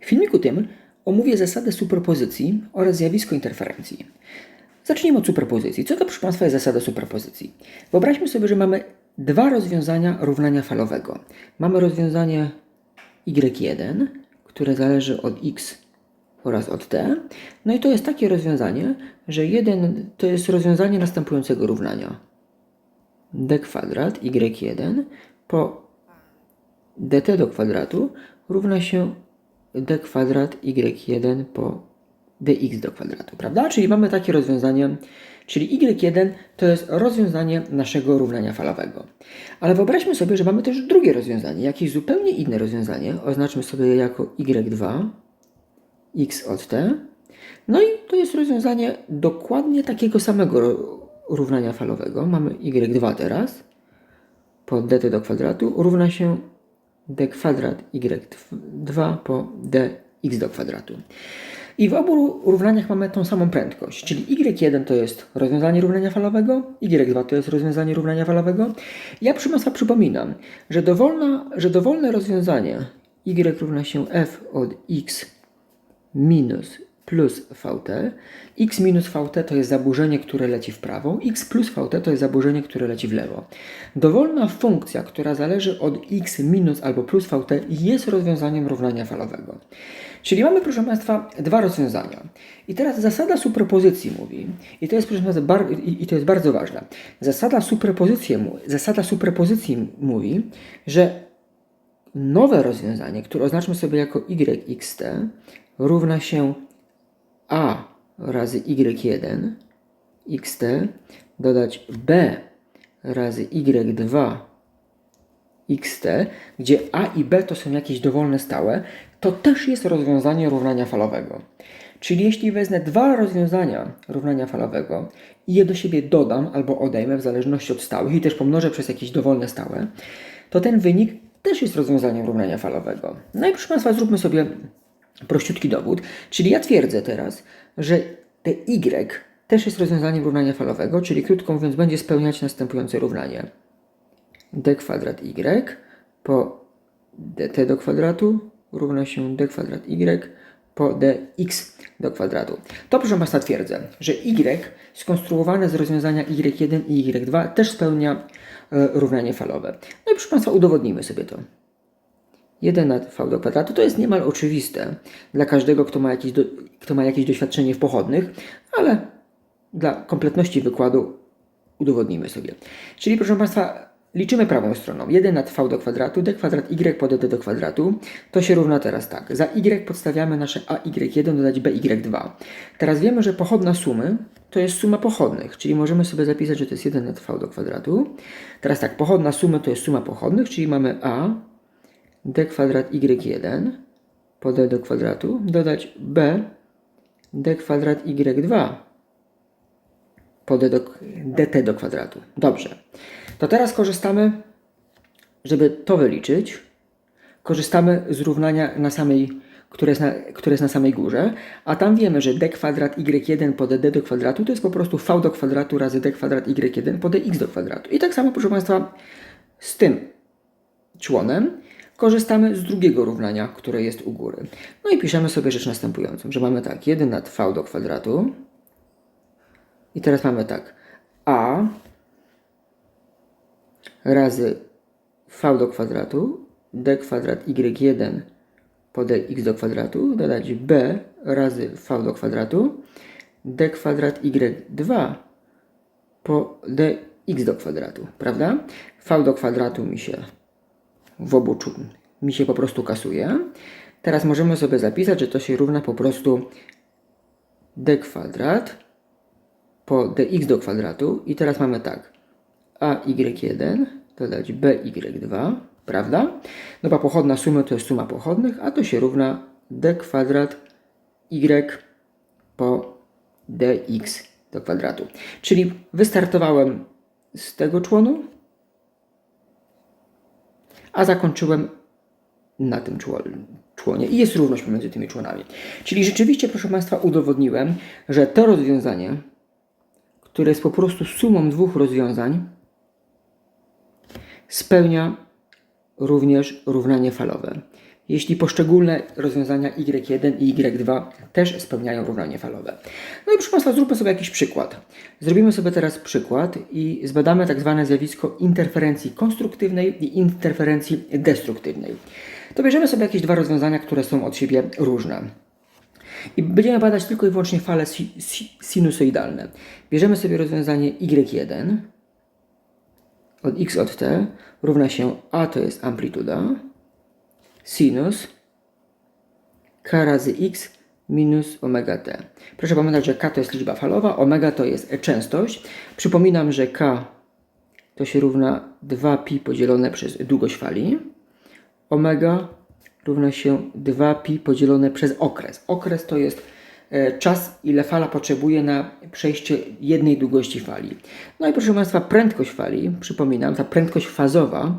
W filmiku tym omówię zasadę superpozycji oraz zjawisko interferencji. Zacznijmy od superpozycji. Co to, proszę Państwa, jest zasada superpozycji? Wyobraźmy sobie, że mamy dwa rozwiązania równania falowego. Mamy rozwiązanie y1, które zależy od x oraz od t. No i to jest takie rozwiązanie, że 1 to jest rozwiązanie następującego równania. d kwadrat y1 po dt do kwadratu równa się d kwadrat y1 po dx do kwadratu, prawda? Czyli mamy takie rozwiązanie, czyli y1 to jest rozwiązanie naszego równania falowego. Ale wyobraźmy sobie, że mamy też drugie rozwiązanie, jakieś zupełnie inne rozwiązanie, oznaczmy sobie je jako y2, x od t. No i to jest rozwiązanie dokładnie takiego samego równania falowego. Mamy y2 teraz po dt do kwadratu równa się d kwadrat y2 po dx do kwadratu. I w obu równaniach mamy tą samą prędkość, czyli y1 to jest rozwiązanie równania falowego, y2 to jest rozwiązanie równania falowego. Ja proszę Państwa przypominam, że, dowolna, że dowolne rozwiązanie y równa się f od x minus plus vt. x minus vt to jest zaburzenie, które leci w prawo, x plus vt to jest zaburzenie, które leci w lewo. Dowolna funkcja, która zależy od x minus albo plus vt jest rozwiązaniem równania falowego. Czyli mamy, proszę Państwa, dwa rozwiązania. I teraz zasada superpozycji mówi, i to jest, proszę Państwa, bar, i, i to jest bardzo ważne. Zasada superpozycji, zasada superpozycji mówi, że nowe rozwiązanie, które oznaczmy sobie jako yxt, równa się a razy y1 xt dodać b razy y2 xt, gdzie a i b to są jakieś dowolne stałe, to też jest rozwiązanie równania falowego. Czyli jeśli wezmę dwa rozwiązania równania falowego i je do siebie dodam albo odejmę w zależności od stałych i też pomnożę przez jakieś dowolne stałe, to ten wynik też jest rozwiązaniem równania falowego. No i proszę Państwa, zróbmy sobie prościutki dowód. Czyli ja twierdzę teraz, że te y też jest rozwiązaniem równania falowego, czyli krótko mówiąc będzie spełniać następujące równanie. d kwadrat y po dt do kwadratu równa się d kwadrat y po dx do kwadratu. To proszę Państwa twierdzę, że y skonstruowane z rozwiązania y1 i y2 też spełnia e, równanie falowe. No i proszę Państwa udowodnimy sobie to. 1 na v do kwadratu to jest niemal oczywiste dla każdego, kto ma, jakieś do, kto ma jakieś doświadczenie w pochodnych, ale dla kompletności wykładu udowodnimy sobie. Czyli proszę Państwa, liczymy prawą stroną. 1 nad v do kwadratu, d kwadrat y po dt do kwadratu. To się równa teraz tak. Za y podstawiamy nasze ay1 dodać by2. Teraz wiemy, że pochodna sumy to jest suma pochodnych, czyli możemy sobie zapisać, że to jest 1 nad v do kwadratu. Teraz tak, pochodna sumy to jest suma pochodnych, czyli mamy a d kwadrat y1 po d do kwadratu dodać b d kwadrat y2 po d do, dt do kwadratu. Dobrze. To teraz korzystamy, żeby to wyliczyć, korzystamy z równania na samej, które jest na, które jest na samej górze, a tam wiemy, że d kwadrat y1 po dd do kwadratu to jest po prostu v do kwadratu razy d kwadrat y1 po dx do kwadratu. I tak samo, proszę Państwa, z tym członem korzystamy z drugiego równania, które jest u góry. No i piszemy sobie rzecz następującą, że mamy tak 1 nad v do kwadratu i teraz mamy tak a razy v do kwadratu d kwadrat y1 po dx do kwadratu dodać b razy v do kwadratu d kwadrat y2 po dx do kwadratu, prawda? v do kwadratu mi się w obu czu- mi się po prostu kasuje. Teraz możemy sobie zapisać, że to się równa po prostu d kwadrat po dx do kwadratu i teraz mamy tak ay1 dodać by2, prawda? No bo pochodna sumy to jest suma pochodnych, a to się równa d kwadrat y po dx do kwadratu. Czyli wystartowałem z tego członu, a zakończyłem na tym czło- członie. I jest równość pomiędzy tymi członami. Czyli rzeczywiście, proszę Państwa, udowodniłem, że to rozwiązanie, które jest po prostu sumą dwóch rozwiązań, spełnia również równanie falowe. Jeśli poszczególne rozwiązania y1 i y2 też spełniają równanie falowe. No i proszę Państwa, zróbmy sobie jakiś przykład. Zrobimy sobie teraz przykład i zbadamy tak zwane zjawisko interferencji konstruktywnej i interferencji destruktywnej. To bierzemy sobie jakieś dwa rozwiązania, które są od siebie różne. I będziemy badać tylko i wyłącznie fale si si sinusoidalne. Bierzemy sobie rozwiązanie y1 od x od t równa się a to jest amplituda sinus k razy x minus omega t. Proszę pamiętać, że k to jest liczba falowa, omega to jest częstość. Przypominam, że k to się równa 2pi podzielone przez długość fali. Omega równa się 2pi podzielone przez okres. Okres to jest e, czas, ile fala potrzebuje na przejście jednej długości fali. No i proszę Państwa, prędkość fali, przypominam, ta prędkość fazowa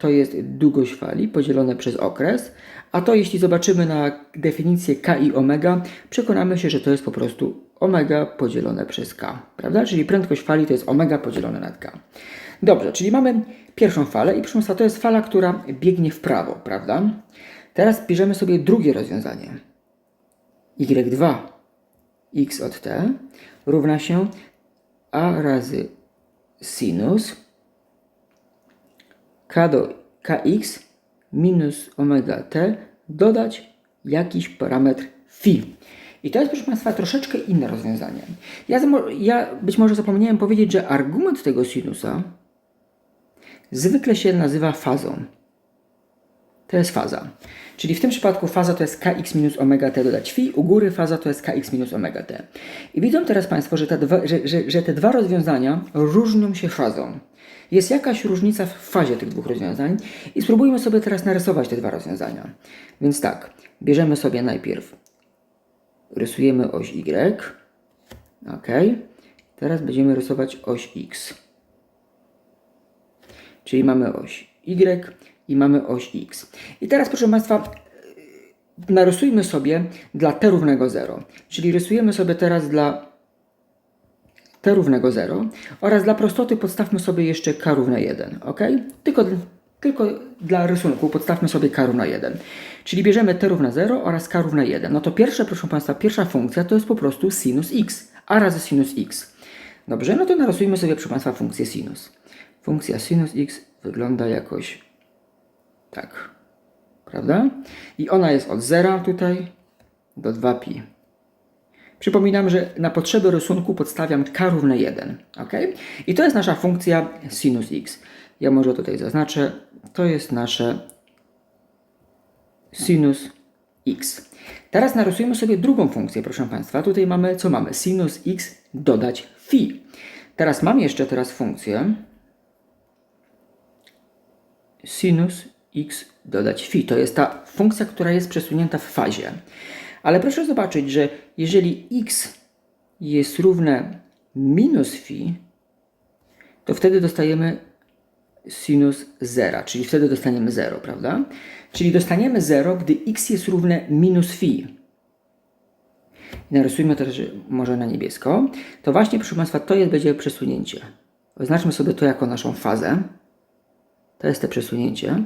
to jest długość fali podzielone przez okres, a to jeśli zobaczymy na definicję k i omega, przekonamy się, że to jest po prostu omega podzielone przez k, prawda? Czyli prędkość fali to jest omega podzielone na k. Dobrze, czyli mamy pierwszą falę i proszę Państwa, to jest fala, która biegnie w prawo, prawda? Teraz bierzemy sobie drugie rozwiązanie. y2 x od t równa się a razy sinus k do kx minus omega t dodać jakiś parametr phi. I to jest, proszę Państwa, troszeczkę inne rozwiązanie. Ja, ja być może zapomniałem powiedzieć, że argument tego sinusa zwykle się nazywa fazą. To jest faza. Czyli w tym przypadku faza to jest kx minus omega t dodać phi, u góry faza to jest kx minus omega t. I widzą teraz Państwo, że dwa, że, że, że te dwa rozwiązania różnią się fazą. Jest jakaś różnica w fazie tych dwóch rozwiązań i spróbujmy sobie teraz narysować te dwa rozwiązania. Więc tak, bierzemy sobie najpierw, rysujemy oś y, ok, teraz będziemy rysować oś x. Czyli mamy oś y i mamy oś x. I teraz proszę Państwa, narysujmy sobie dla t równego 0. Czyli rysujemy sobie teraz dla t równego 0 oraz dla prostoty podstawmy sobie jeszcze k równe 1, ok? Tylko, tylko dla rysunku podstawmy sobie k równa 1. Czyli bierzemy t równa 0 oraz k równa 1. No to pierwsza, proszę Państwa, pierwsza funkcja to jest po prostu sinus x, a razy sinus x. Dobrze, no to narysujmy sobie, proszę Państwa, funkcję sinus. Funkcja sinus x wygląda jakoś tak, prawda? I ona jest od 0 tutaj do 2pi. Przypominam, że na potrzeby rysunku podstawiam k równe 1. ok? I to jest nasza funkcja sinus x. Ja może tutaj zaznaczę, to jest nasze sinus x. Teraz narysujmy sobie drugą funkcję, proszę Państwa. Tutaj mamy, co mamy? Sinus x dodać phi. Teraz mam jeszcze teraz funkcję sinus x dodać phi. To jest ta funkcja, która jest przesunięta w fazie. Ale proszę zobaczyć, że jeżeli x jest równe minus phi, to wtedy dostajemy sinus zera, czyli wtedy dostaniemy 0, prawda? Czyli dostaniemy 0, gdy x jest równe minus phi. narysujmy to też może na niebiesko. To właśnie, proszę Państwa, to jest, będzie przesunięcie. Oznaczmy sobie to jako naszą fazę. To jest te przesunięcie.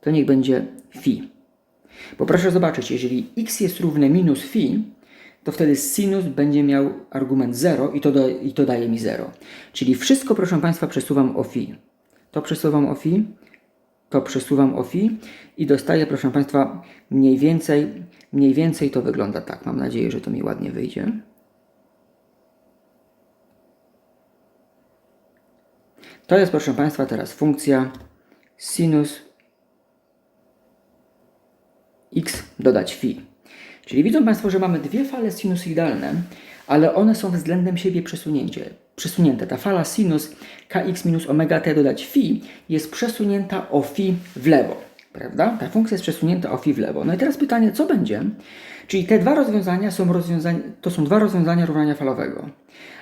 To niech będzie phi. Bo proszę zobaczyć, jeżeli x jest równe minus phi, to wtedy sinus będzie miał argument 0 i to, i to daje mi 0. Czyli wszystko, proszę Państwa, przesuwam o phi. To przesuwam o phi, to przesuwam o phi i dostaję, proszę Państwa, mniej więcej, mniej więcej to wygląda tak. Mam nadzieję, że to mi ładnie wyjdzie. To jest, proszę Państwa, teraz funkcja sinus x dodać phi. Czyli widzą Państwo, że mamy dwie fale sinusoidalne, ale one są względem siebie przesunięcie, przesunięte. Ta fala sinus kx minus omega t dodać phi jest przesunięta o phi w lewo. Prawda? Ta funkcja jest przesunięta o phi w lewo. No i teraz pytanie, co będzie? Czyli te dwa rozwiązania są rozwiązania, to są dwa rozwiązania równania falowego.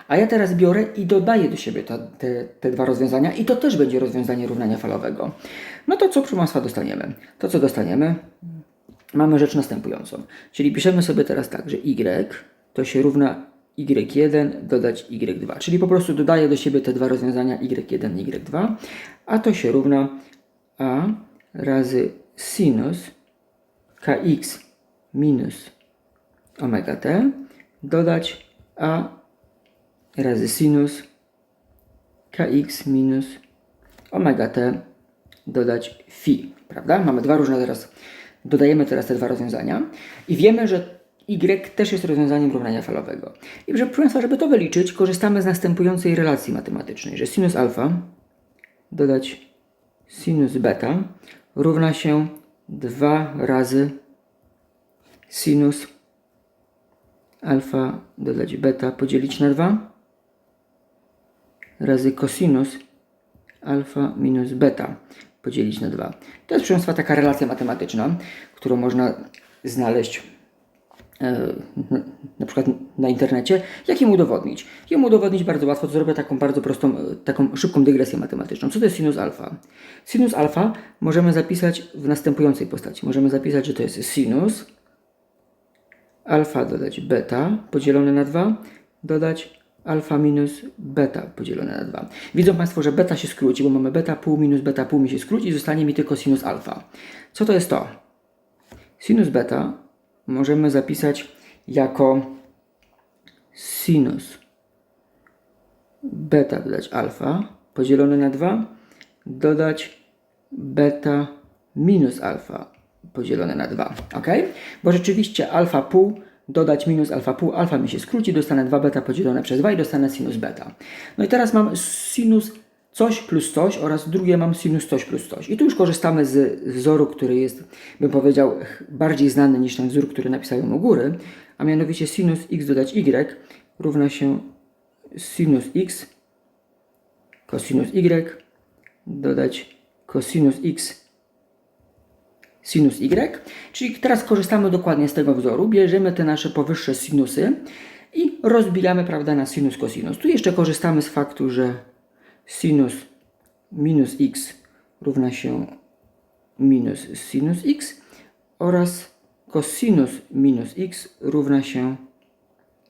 A ja teraz biorę i dodaję do siebie te, te, te dwa rozwiązania i to też będzie rozwiązanie równania falowego. No to co, proszę Państwa, dostaniemy? To co dostaniemy? Mamy rzecz następującą. Czyli piszemy sobie teraz tak, że y to się równa y1 dodać y2. Czyli po prostu dodaję do siebie te dwa rozwiązania y1 i y2, a to się równa a razy sinus kx minus omega t dodać a razy sinus kx minus omega t dodać phi, prawda? Mamy dwa różne teraz, dodajemy teraz te dwa rozwiązania i wiemy, że y też jest rozwiązaniem równania falowego. I proszę Państwa, żeby to wyliczyć, korzystamy z następującej relacji matematycznej, że sinus alfa dodać sinus beta równa się 2 razy sinus alfa dodać beta podzielić na 2 razy cosinus alfa minus beta podzielić na 2. To jest proszę Państwa taka relacja matematyczna, którą można znaleźć e, na- przykład na internecie. Jak ją udowodnić? Ją udowodnić bardzo łatwo, to zrobię taką bardzo prostą, e, taką szybką dygresję matematyczną. Co to jest sinus alfa? Sinus alfa możemy zapisać w następującej postaci. Możemy zapisać, że to jest sinus alfa dodać beta podzielone na 2, dodać alfa minus beta podzielone na 2. Widzą Państwo, że beta się skróci, bo mamy beta pół minus beta pół mi się skróci i zostanie mi tylko sinus alfa. Co to jest to? Sinus beta możemy zapisać jako sinus beta dodać alfa podzielone na 2, dodać beta minus alfa podzielone na 2. Ok? Bo rzeczywiście alfa pół dodać minus alfa pół, alfa mi się skróci, dostanę 2 beta podzielone przez 2 i dostanę sinus beta. No i teraz mam sinus coś plus coś oraz drugie mam sinus coś plus coś. I tu już korzystamy z wzoru, który jest, bym powiedział, bardziej znany niż ten wzór, który napisałem u góry, a mianowicie sinus x dodać y równa się sinus x cosinus y dodać cosinus x sinus y. Czyli teraz korzystamy dokładnie z tego wzoru, bierzemy te nasze powyższe sinusy i rozbijamy prawda, na sinus cosinus. Tu jeszcze korzystamy z faktu, że sinus minus x równa się minus sinus x oraz cosinus minus x równa się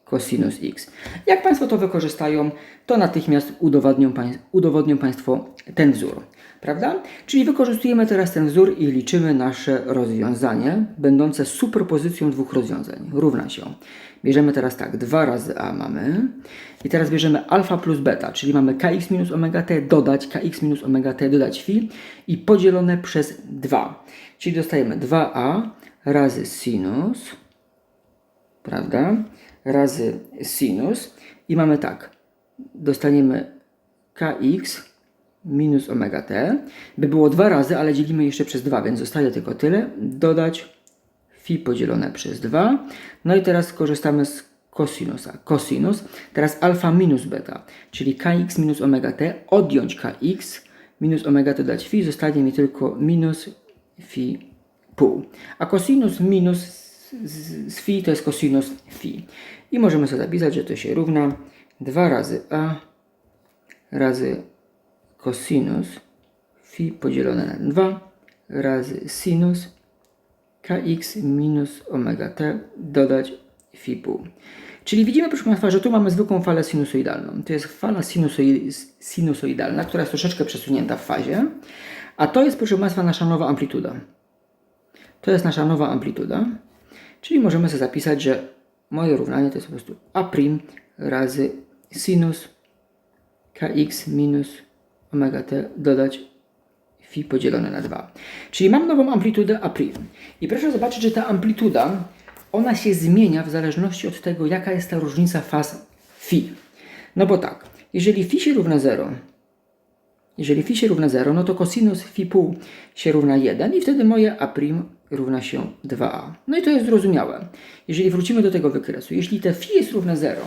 cosinus x. Jak Państwo to wykorzystają, to natychmiast udowodnią, udowodnią Państwo ten wzór. Prawda? Czyli wykorzystujemy teraz ten wzór i liczymy nasze rozwiązanie, będące superpozycją dwóch rozwiązań. Równa się. Bierzemy teraz tak, 2 razy a mamy i teraz bierzemy alfa plus beta, czyli mamy kx minus omega t dodać kx minus omega t dodać phi i podzielone przez 2. Czyli dostajemy 2a razy sinus prawda? Razy sinus i mamy tak, dostaniemy kx minus omega t, by było dwa razy, ale dzielimy jeszcze przez 2, więc zostaje tylko tyle, dodać phi podzielone przez 2, no i teraz korzystamy z kosinusa, kosinus, teraz alfa minus beta, czyli kx minus omega t, odjąć kx minus omega t dodać phi, zostanie mi tylko minus phi pół, a cosinus minus z, phi to jest cosinus phi. I możemy sobie zapisać, że to się równa 2 razy a razy cosinus phi podzielone na 2 razy sinus kx minus omega t dodać phi pół. Czyli widzimy, proszę Państwa, że tu mamy zwykłą falę sinusoidalną. To jest fala sinusoi- sinusoidalna, która jest troszeczkę przesunięta w fazie. A to jest, proszę Państwa, nasza nowa amplituda. To jest nasza nowa amplituda. Czyli możemy sobie zapisać, że moje równanie to jest po prostu a' razy sinus kx minus omega t dodać phi podzielone na 2. Czyli mam nową amplitudę a'. I proszę zobaczyć, że ta amplituda, ona się zmienia w zależności od tego, jaka jest ta różnica faz phi. No bo tak, jeżeli phi się równa 0, jeżeli phi się równa 0, no to cosinus phi pół się równa 1 i wtedy moje a' równa się 2a. No i to jest zrozumiałe. Jeżeli wrócimy do tego wykresu, jeśli te phi jest równe 0,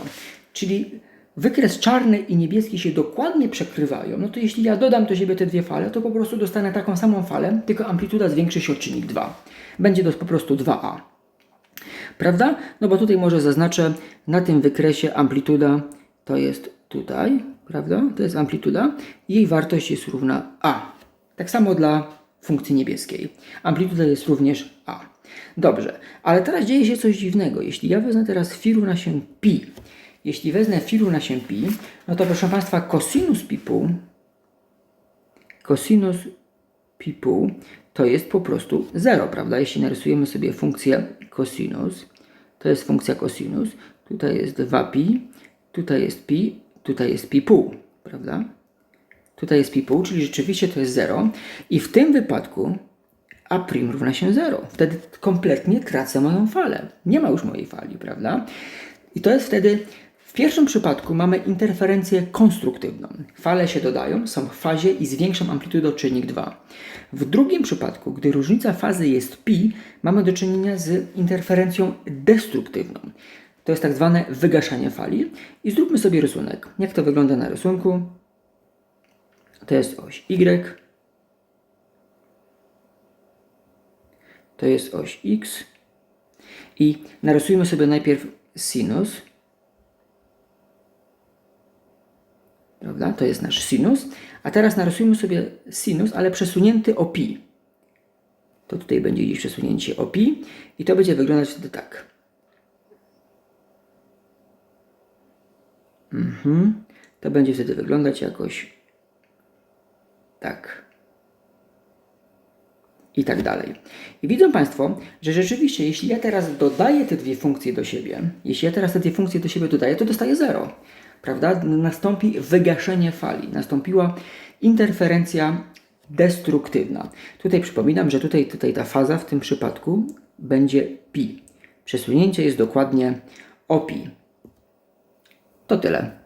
czyli wykres czarny i niebieski się dokładnie przekrywają, no to jeśli ja dodam do siebie te dwie fale, to po prostu dostanę taką samą falę, tylko amplituda zwiększy się o czynnik 2. Będzie to po prostu 2a. Prawda? No bo tutaj może zaznaczę, na tym wykresie amplituda to jest tutaj, prawda? To jest amplituda. Jej wartość jest równa a. Tak samo dla funkcji niebieskiej. Amplituda jest również a. Dobrze, ale teraz dzieje się coś dziwnego. Jeśli ja wezmę teraz phi równa się pi, jeśli wezmę phi równa się pi, no to proszę Państwa, cosinus pi pół, cosinus pi pół to jest po prostu 0, prawda? Jeśli narysujemy sobie funkcję cosinus, to jest funkcja cosinus, tutaj jest 2pi, tutaj jest pi, tutaj jest pi pół, prawda? Tutaj jest pi pół, czyli rzeczywiście to jest 0 i w tym wypadku a prim równa się 0. Wtedy kompletnie tracę moją falę. Nie ma już mojej fali, prawda? I to jest wtedy, w pierwszym przypadku mamy interferencję konstruktywną. Fale się dodają, są w fazie i zwiększam czynnik 2. W drugim przypadku, gdy różnica fazy jest pi, mamy do czynienia z interferencją destruktywną. To jest tak zwane wygaszanie fali. I zróbmy sobie rysunek. Jak to wygląda na rysunku? To jest oś Y, to jest oś x i narysujmy sobie najpierw sinus, prawda? To jest nasz sinus, a teraz narysujmy sobie sinus, ale przesunięty o pi. To tutaj będzie gdzieś przesunięcie o pi i to będzie wyglądać wtedy tak. Mhm. To będzie wtedy wyglądać jakoś tak i tak dalej. I widzą Państwo, że rzeczywiście, jeśli ja teraz dodaję te dwie funkcje do siebie, jeśli ja teraz te dwie funkcje do siebie dodaję, to dostaję 0. Prawda? Nastąpi wygaszenie fali, nastąpiła interferencja destruktywna. Tutaj przypominam, że tutaj, tutaj ta faza w tym przypadku będzie pi. Przesunięcie jest dokładnie o pi. To tyle.